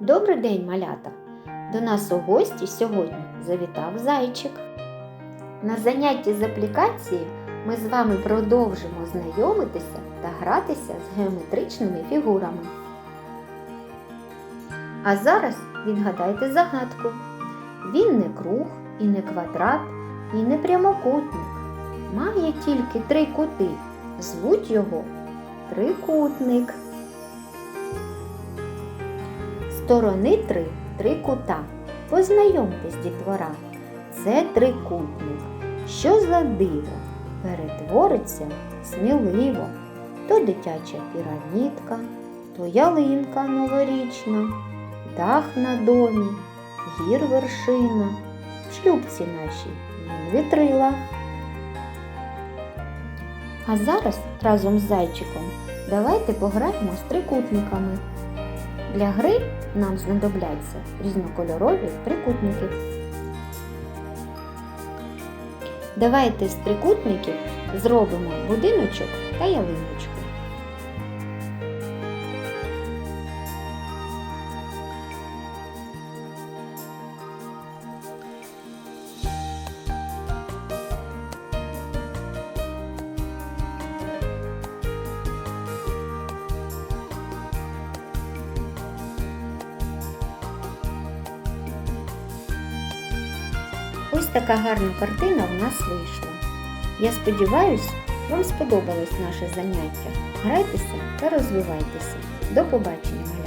Добрий день, малята! До нас у гості сьогодні завітав зайчик. На занятті з аплікації ми з вами продовжимо знайомитися та гратися з геометричними фігурами. А зараз відгадайте загадку. Він не круг, і не квадрат, і не прямокутник. Має тільки три кути. Звуть його трикутник. Сторони три, три кута. Познайомтесь, дітвора. Це трикутник. Що за диво? Перетвориться сміливо. То дитяча пірамідка, то ялинка новорічна, дах на домі, гір вершина, в шлюбці нашій вітрила. А зараз разом з зайчиком давайте пограємо з трикутниками. Для гри нам знадобляться різнокольорові трикутники. Давайте з трикутників зробимо будиночок та ялиночку. Ось така гарна картина в нас вийшла. Я сподіваюся, вам сподобалось наше заняття. Грайтеся та розвивайтеся. До побачення!